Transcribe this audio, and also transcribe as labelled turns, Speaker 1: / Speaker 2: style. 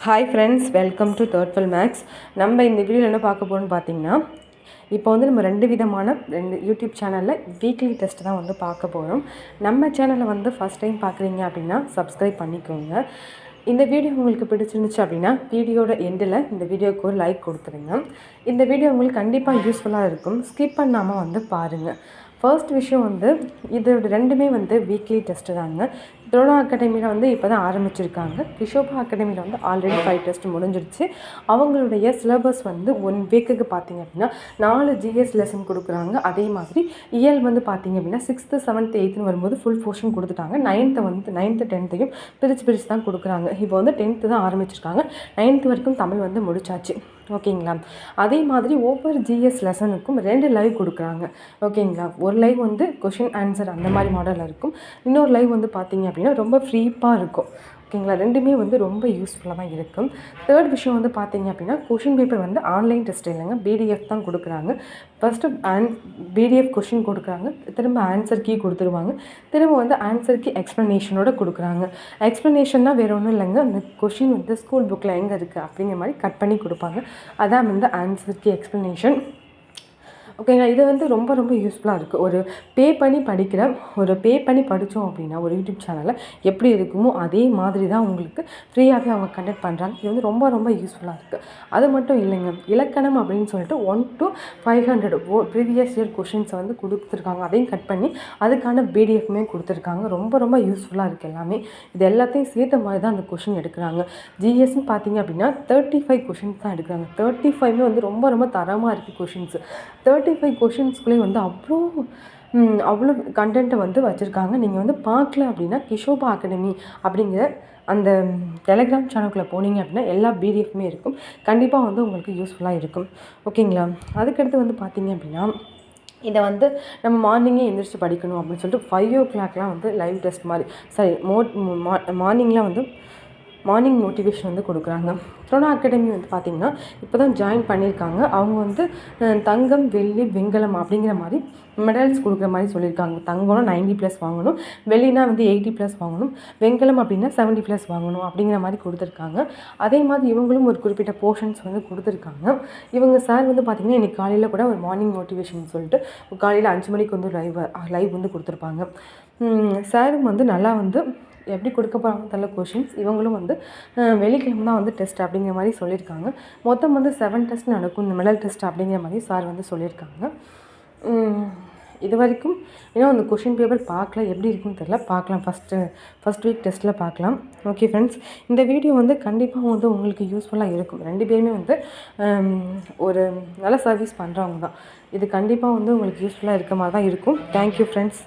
Speaker 1: Hi friends welcome to தேர்ட்ஃபில் மேக்ஸ் நம்ம இந்த வீடியோவில் என்ன பார்க்க போகிறோம்னு பார்த்தீங்கன்னா இப்போ வந்து நம்ம ரெண்டு விதமான ரெண்டு யூடியூப் சேனலில் வீக்லி டெஸ்ட் தான் வந்து பார்க்க போகிறோம் நம்ம சேனலை வந்து ஃபஸ்ட் டைம் பார்க்குறீங்க அப்படின்னா சப்ஸ்கிரைப் பண்ணிக்கோங்க. இந்த வீடியோ உங்களுக்கு பிடிச்சிருந்துச்சு அப்படின்னா வீடியோட எண்டில் இந்த வீடியோவுக்கு ஒரு லைக் கொடுத்துருங்க. இந்த வீடியோ உங்களுக்கு கண்டிப்பாக யூஸ்ஃபுல்லாக இருக்கும். ஸ்கிப் பண்ணாமல் வந்து பாருங்கள் ஃபர்ஸ்ட் விஷயம் வந்து இது ரெண்டுமே வந்து வீக்லி டெஸ்ட்டு தாங்க. துரோணா அகாடமியில் வந்து இப்போ தான் ஆரம்பிச்சிருக்காங்க. கிஷோபா அகாடமியில் வந்து ஆல்ரெடி ஃபைவ் டெஸ்ட் முடிஞ்சிருச்சு. அவங்களுடைய சிலபஸ் வந்து ஒன் வீக்குக்கு பார்த்தீங்க அப்படின்னா நாலு ஜிஎஸ் லெசன் கொடுக்குறாங்க. அதே மாதிரி இயல் வந்து பார்த்தீங்க அப்படின்னா சிக்ஸ்த்து செவன்த் எயித்துன்னு வரும்போது ஃபுல் போர்ஷன் கொடுத்துட்டாங்க. நைன்த்தை வந்து நைன்த்து டென்த்தையும் பிரித்து பிரித்து தான் கொடுக்குறாங்க. இப்போ வந்து டென்த்து தான் ஆரம்பிச்சிருக்காங்க. நைன்த்து வரைக்கும் தமிழ் வந்து முடிச்சாச்சு. ஓகேங்களா? அதே மாதிரி ஒவ்வொரு ஜிஎஸ் லெசனுக்கும் ரெண்டு லைவ் கொடுக்குறாங்க. ஓகேங்களா? ஒரு லைவ் வந்து கொஷின் ஆன்சர் அந்த மாதிரி மாடலில் இருக்கும். இன்னொரு லைவ் வந்து பார்த்தீங்க அப்படின்னா ரொம்ப ஃப்ரீப்பாக இருக்கும். ஓகேங்களா ரெண்டுமே வந்து ரொம்ப யூஸ்ஃபுல்லாக தான் இருக்கும். தேர்ட் விஷயம் வந்து பார்த்தீங்க அப்படின்னா கொஷின் பேப்பர் வந்து ஆன்லைன் டெஸ்ட் இல்லைங்க. பிடிஎஃப் தான் கொடுக்குறாங்க. ஃபஸ்ட்டு ஆன் பிடிஎஃப் கொஷின் கொடுக்குறாங்க. திரும்ப ஆன்சர் கீ கொடுத்துருவாங்க. திரும்ப வந்து ஆன்சர் கீ எக்ஸ்ப்ளனேஷனோட கொடுக்குறாங்க. எக்ஸ்ப்ளனேஷன்னா வேறு ஒன்றும் இல்லைங்க. அந்த கொஷின் வந்து ஸ்கூல் புக்கில் எங்கே இருக்குது அப்படிங்கிற மாதிரி கட் பண்ணி கொடுப்பாங்க. அதான் வந்து ஆன்சர் கீ எக்ஸ்ப்ளனேஷன் ஓகேங்களா இது வந்து ரொம்ப ரொம்ப யூஸ்ஃபுல்லாக இருக்குது ஒரு பே பண்ணி படிக்கிற ஒரு பே பண்ணி படித்தோம் அப்படின்னா ஒரு யூடியூப் சேனலில் எப்படி இருக்குமோ அதே மாதிரி தான் உங்களுக்கு ஃப்ரீயாகவே அவங்க கண்டக்ட் பண்ணுறாங்க இது வந்து ரொம்ப ரொம்ப யூஸ்ஃபுல்லாக இருக்குது அது மட்டும் இல்லைங்க. இலக்கணம் அப்படின்னு சொல்லிட்டு one to five hundred O previous year கொஷின்ஸை வந்து கொடுத்துருக்காங்க. அதையும் கட் பண்ணி அதுக்கான பிடிஎஃப்மே கொடுத்துருக்காங்க. ரொம்ப ரொம்ப யூஸ்ஃபுல்லாக இருக்குது எல்லாமே. இது எல்லாத்தையும் சேர்த்த மாதிரி தான் அந்த கொஷின் எடுக்கிறாங்க. ஜிஎஸ்ன்னு பார்த்தீங்க அப்படின்னா தேர்ட்டி ஃபைவ் கொஷின்ஸ் தான் எடுக்கிறாங்க. தேர்ட்டி ஃபைவ்மே வந்து ரொம்ப ரொம்ப தரமாக இருக்குது கொஷின்ஸ் தேர்ட்டி தேர்ட்டி ஃபைவ் கொஷின்ஸ்குள்ளே வந்து அவ்வளோ அவ்வளோ கண்டென்ட்டை வந்து வச்சுருக்காங்க. நீங்கள் வந்து பார்க்கல அப்படின்னா கிஷோபா அகாடமி அப்படிங்கிற அந்த டெலகிராம் சேனலுக்குள்ளே போனீங்க அப்படின்னா எல்லா பிடிஎஃப்மே இருக்கும். கண்டிப்பாக வந்து உங்களுக்கு யூஸ்ஃபுல்லாக இருக்கும். ஓகேங்களா? அதுக்கடுத்து வந்து பார்த்தீங்க அப்படின்னா இதை வந்து நம்ம மார்னிங்கே எந்திரிச்சு படிக்கணும் அப்படின்னு சொல்லிட்டு ஃபைவ் ஓ கிளாக்லாம் வந்து லைவ் டெஸ்ட் மாதிரி சாரி மோ மார்னிங்லாம் வந்து மார்னிங் மோட்டிவேஷன் வந்து கொடுக்குறாங்க. த்ரோனா அகாடமி வந்து பார்த்திங்கன்னா இப்போ தான் ஜாயின் பண்ணியிருக்காங்க. அவங்க வந்து தங்கம் வெள்ளி வெண்கலம் அப்படிங்கிற மாதிரி மெடல்ஸ் கொடுக்குற மாதிரி சொல்லியிருக்காங்க. தங்கம்னா நைன்டி ப்ளஸ் வாங்கணும். வெள்ளினா வந்து எயிட்டி ப்ளஸ் வாங்கணும். வெண்கலம் அப்படின்னா செவன்ட்டி ப்ளஸ் வாங்கணும் அப்படிங்கிற மாதிரி கொடுத்துருக்காங்க. அதே மாதிரி இவங்களும் ஒரு குறிப்பிட்ட போர்ஷன்ஸ் வந்து கொடுத்துருக்காங்க. இவங்க சார் வந்து பார்த்திங்கன்னா இன்றைக்கி காலையில் கூட ஒரு மார்னிங் மோட்டிவேஷன் சொல்லிட்டு காலையில் அஞ்சு மணிக்கு வந்து லைவ் லைவ் வந்து கொடுத்துருப்பாங்க. சாரும் வந்து நல்லா வந்து எப்படி கொடுக்க போகிறாங்கன்னு தெரியல கொஷின்ஸ் இவங்களும் வந்து வெள்ளிக்கிழமை தான் வந்து டெஸ்ட் அப்படிங்கிற மாதிரி சொல்லியிருக்காங்க. மொத்தம் வந்து செவன் டெஸ்ட் நடக்கும். இந்த மெடல் டெஸ்ட் அப்படிங்கிற மாதிரி சார் வந்து சொல்லியிருக்காங்க. இது வரைக்கும் இன்னும் அந்த கொஷின் பேப்பர் பார்க்கல. எப்படி இருக்குன்னு தெரில பார்க்கலாம். ஃபஸ்ட்டு ஃபஸ்ட் வீக் டெஸ்ட்டில் பார்க்கலாம். ஓகே ஃப்ரெண்ட்ஸ் இந்த வீடியோ வந்து கண்டிப்பாக வந்து உங்களுக்கு யூஸ்ஃபுல்லாக இருக்கும். ரெண்டு பேருமே வந்து ஒரு நல்ல சர்வீஸ் பண்ணுறவங்க தான். இது கண்டிப்பாக வந்து உங்களுக்கு யூஸ்ஃபுல்லாக இருக்க மாதிரி தான் இருக்கும். Thank you friends